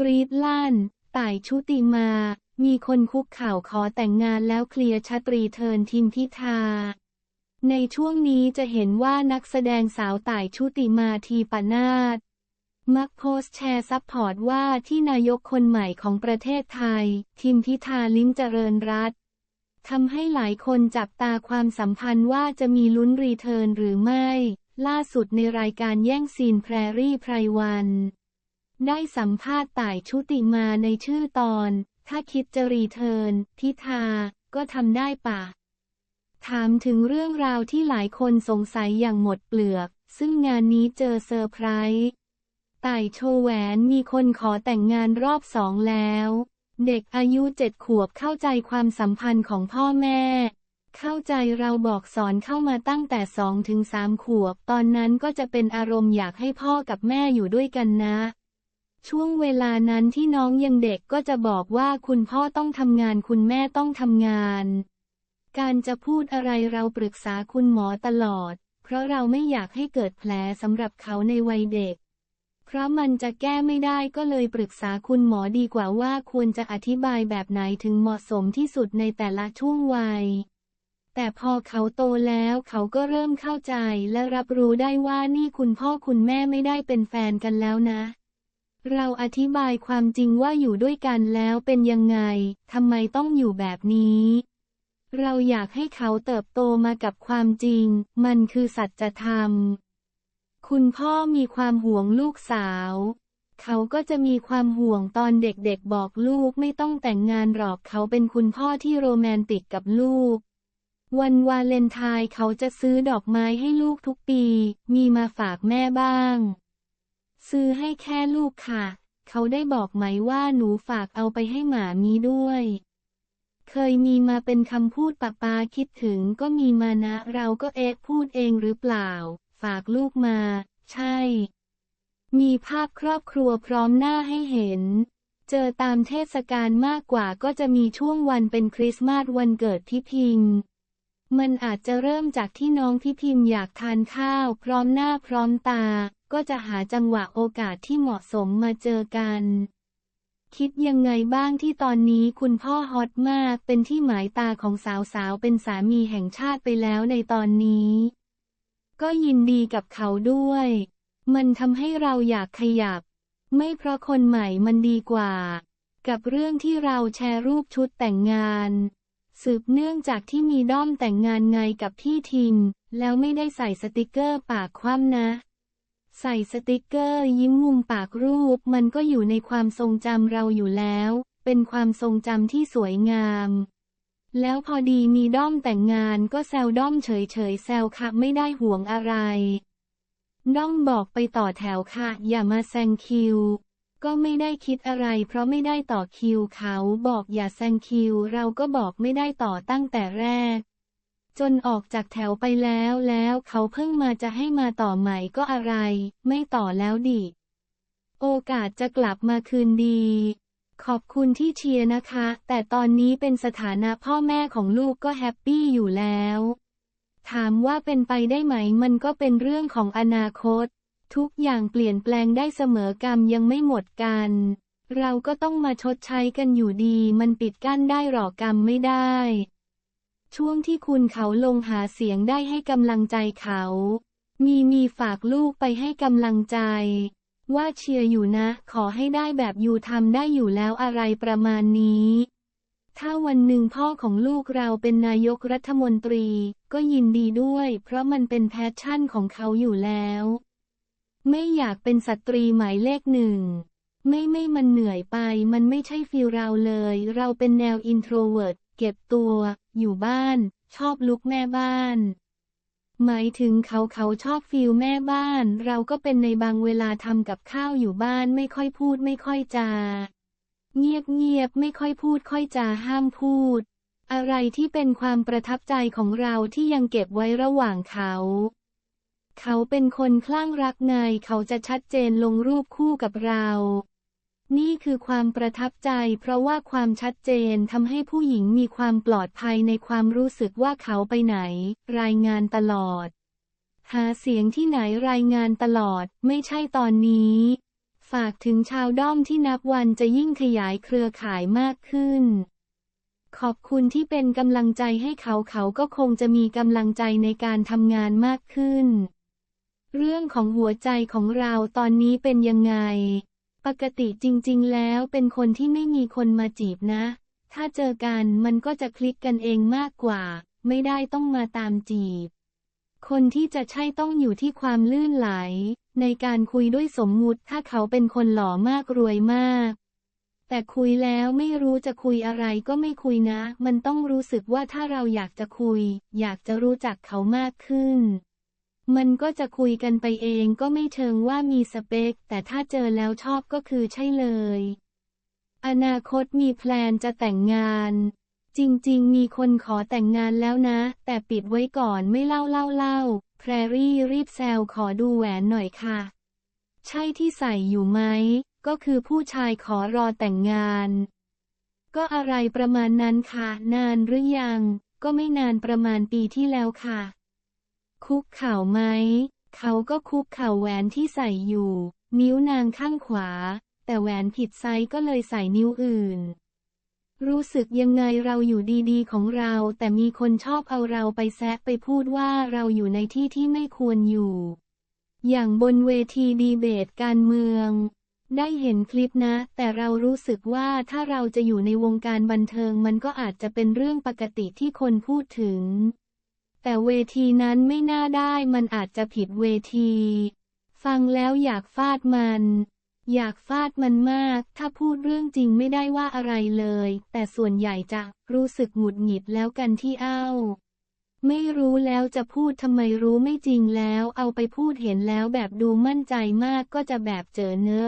กรีดลั่น ต่ายชุติมา มีคนคุกเข่าขอแต่งงานแล้วเคลียร์ชาตรีเทินทิมพิธา ในช่วงนี้จะเห็นว่านักแสดงสาวต่ายชุติมาทีปนาตมักโพสแชร์ซัพพอร์ตว่าที่นายกคนใหม่ของประเทศไทย ทิมพิธาลิ้มเจริญรัตทำให้หลายคนจับตาความสัมพันธ์ว่าจะมีลุ้นรีเทิร์นหรือไม่ ล่าสุดในรายการแย่งซีนแพรรี่ไพรวัน ได้สัมภาษณ์ต่ายชุติมาในชื่อตอน ถ้าคิดจะรีเทิร์นพิธาก็ทำได้ปะ ถามถึงเรื่องราวที่หลายคนสงสัยอย่างหมดเปลือก ซึ่งงานนี้เจอเซอร์ไพรส์ต่ายโชว์แหวนมีคนขอแต่งงานรอบสองแล้ว เด็กอายุเจ็ดขวบเข้าใจความสัมพันธ์ของพ่อแม่ เข้าใจเราบอกสอนเข้ามาตั้งแต่สองถึงสามขวบ ตอนนั้นก็จะเป็นอารมณ์อยากให้พ่อกับแม่อยู่ด้วยกันนะ ช่วงเวลานั้นที่น้องยังเด็กก็จะบอกว่าคุณพ่อต้องทำงานคุณแม่ต้องทำงาน การจะพูดอะไรเราปรึกษาคุณหมอตลอด เพราะเราไม่อยากให้เกิดแผลสำหรับเขาในวัยเด็ก เพราะมันจะแก้ไม่ได้ก็เลยปรึกษาคุณหมอดีกว่าว่าควรจะอธิบายแบบไหนถึงเหมาะสมที่สุดในแต่ละช่วงวัยแต่พอเขาโตแล้วเขาก็เริ่มเข้าใจและรับรู้ได้ว่านี่คุณพ่อคุณแม่ไม่ได้เป็นแฟนกันแล้วนะ เราอธิบายความจริงว่าอยู่ด้วยกันแล้วเป็นยังไง ทำไมต้องอยู่แบบนี้ เราอยากให้เขาเติบโตมากับความจริง มันคือสัจธรรม คุณพ่อมีความห่วงลูกสาว เขาก็จะมีความห่วงตอนเด็กๆบอกลูกไม่ต้องแต่งงานหรอกเขาเป็นคุณพ่อที่โรแมนติกกับลูกวันวาเลนไทน์เขาจะซื้อดอกไม้ให้ลูกทุกปี มีมาฝากแม่บ้าง ซื้อให้แค่ลูกค่ะ เขาได้บอกไหมว่าหนูฝากเอาไปให้หมามีด้วย เคยมีมาเป็นคำพูดปะปาคิดถึงก็มีมานะ เราก็เอ๊ะพูดเองหรือเปล่า ฝากลูกมา ใช่ มีภาพครอบครัวพร้อมหน้าให้เห็นเจอตามเทศกาลมากกว่าก็จะมีช่วงวันเป็นคริสต์มาสวันเกิดพี่พิมพ์ มันอาจจะเริ่มจากที่น้องพี่พิมพ์อยากทานข้าว พร้อมหน้าพร้อมตา ก็จะหาจังหวะโอกาสที่เหมาะสมมาเจอกัน คิดยังไงบ้างที่ตอนนี้คุณพ่อฮอตมากเป็นที่หมายตาของสาวๆ เป็นสามีแห่งชาติไปแล้วในตอนนี้ ก็ยินดีกับเขาด้วย มันทำให้เราอยากขยับ ไม่เพราะคนใหม่มันดีกว่า กับเรื่องที่เราแชร์รูปชุดแต่งงานสืบเนื่องจากที่มีด้อมแต่งงานไงกับพี่ทิม แล้วไม่ได้ใส่สติกเกอร์ปากคว่ำนะ ใส่สติกเกอร์ยิ้มมุมปากรูป มันก็อยู่ในความทรงจำเราอยู่แล้ว เป็นความทรงจำที่สวยงาม แล้วพอดีมีด้อมแต่งงานก็แซวด้อมเฉยๆแซวค่ะไม่ได้ห่วงอะไร ด้อมบอกไปต่อแถวค่ะ อย่ามาแซงคิว ก็ไม่ได้คิดอะไร เพราะไม่ได้ต่อคิวเขาบอกอย่าแซงคิว เราก็บอกไม่ได้ต่อตั้งแต่แรก จนออกจากแถวไปแล้วแล้วเขาเพิ่งมาจะให้มาต่อใหม่ก็อะไร ไม่ต่อแล้วดิ โอกาสจะกลับมาคืนดี ขอบคุณที่เชียร์นะคะ แต่ตอนนี้เป็นสถานะพ่อแม่ของลูกก็แฮปปี้อยู่แล้ว ถามว่าเป็นไปได้ไหมมันก็เป็นเรื่องของอนาคต ทุกอย่างเปลี่ยนแปลงได้เสมอกรรมยังไม่หมดกัน เราก็ต้องมาชดใช้กันอยู่ดี มันปิดกั้นได้หรอกรรมไม่ได้ ช่วงที่คุณเขาลงหาเสียงได้ให้กำลังใจเขา มีมีฝากลูกไปให้กำลังใจ ว่าเชียร์อยู่นะ ขอให้ได้แบบอยู่ทำได้อยู่แล้วอะไรประมาณนี้ ถ้าวันหนึ่งพ่อของลูกเราเป็นนายกรัฐมนตรี ก็ยินดีด้วย เพราะมันเป็นแพชชั่นของเขาอยู่แล้ว ไม่อยากเป็นสตรีหมายเลขหนึ่งไม่ไม่มันเหนื่อยไป มันไม่ใช่ฟีลเราเลย เราเป็นแนวอินโทรเวิร์ต เก็บตัว อยู่บ้าน ชอบลุกแม่บ้าน หมายถึงเขาเขาชอบฟีลแม่บ้าน เราก็เป็นในบางเวลาทำกับข้าวอยู่บ้านไม่ค่อยพูดไม่ค่อยจา เงียบเงียบไม่ค่อยพูดค่อยจาห้ามพูด อะไรที่เป็นความประทับใจของเราที่ยังเก็บไว้ระหว่างเขาเขาเป็นคนคลั่งรักไง เขาจะชัดเจนลงรูปคู่กับเรา นี่คือความประทับใจ เพราะว่าความชัดเจนทำให้ผู้หญิงมีความปลอดภัยในความรู้สึกว่าเขาไปไหน รายงานตลอด หาเสียงที่ไหนรายงานตลอด ไม่ใช่ตอนนี้ ฝากถึงชาวด้อมที่นับวันจะยิ่งขยายเครือข่ายมากขึ้น ขอบคุณที่เป็นกำลังใจให้เขาเขาก็คงจะมีกำลังใจในการทำงานมากขึ้น เรื่องของหัวใจของเราตอนนี้เป็นยังไง ปกติจริง ๆ แล้วเป็นคนที่ไม่มีคนมาจีบนะ ถ้าเจอกันมันก็จะคลิกกันเองมากกว่า ไม่ได้ต้องมาตามจีบ คนที่จะใช่ต้องอยู่ที่ความลื่นไหล ในการคุยด้วยสมมุติถ้าเขาเป็นคนหล่อมากรวยมาก แต่คุยแล้วไม่รู้จะคุยอะไรก็ไม่คุยนะ มันต้องรู้สึกว่าถ้าเราอยากจะคุย อยากจะรู้จักเขามากขึ้น มันก็จะคุยกันไปเองก็ไม่เชิงว่ามีสเปค แต่ถ้าเจอแล้วชอบก็คือใช่เลย อนาคตมีแพลนจะแต่งงาน จริงๆ มีคนขอแต่งงานแล้วนะ แต่ปิดไว้ก่อนไม่เล่าเล่าเล่าแพรรี่รีบแซวขอดูแหวนหน่อยค่ะ ใช่ที่ใส่อยู่ไหม ก็คือผู้ชายขอรอแต่งงาน ก็อะไรประมาณนั้นค่ะ นานหรือยัง ก็ไม่นานประมาณปีที่แล้วค่ะ คุกเข่าไหม เขาก็คุกเข่าแหวนที่ใส่อยู่ นิ้วนางข้างขวา แต่แหวนผิดไซส์ก็เลยใส่นิ้วอื่น รู้สึกยังไงเราอยู่ดีๆของเรา แต่มีคนชอบเอาเราไปแซะไปพูดว่าเราอยู่ในที่ที่ไม่ควรอยู่ อย่างบนเวทีดีเบตการเมืองได้เห็นคลิปนะ แต่เรารู้สึกว่าถ้าเราจะอยู่ในวงการบันเทิงมันก็อาจจะเป็นเรื่องปกติที่คนพูดถึง แต่เวทีนั้นไม่น่าได้มันอาจจะผิดเวที ฟังแล้วอยากฟาดมัน อยากฟาดมันมาก ถ้าพูดเรื่องจริงไม่ได้ว่าอะไรเลย แต่ส่วนใหญ่จะรู้สึกหงุดหงิดแล้วกันที่เอ้าไม่รู้แล้วจะพูดทำไมรู้ไม่จริงแล้ว เอาไปพูดเห็นแล้วแบบดูมั่นใจมากก็จะแบบเจอเนื้อ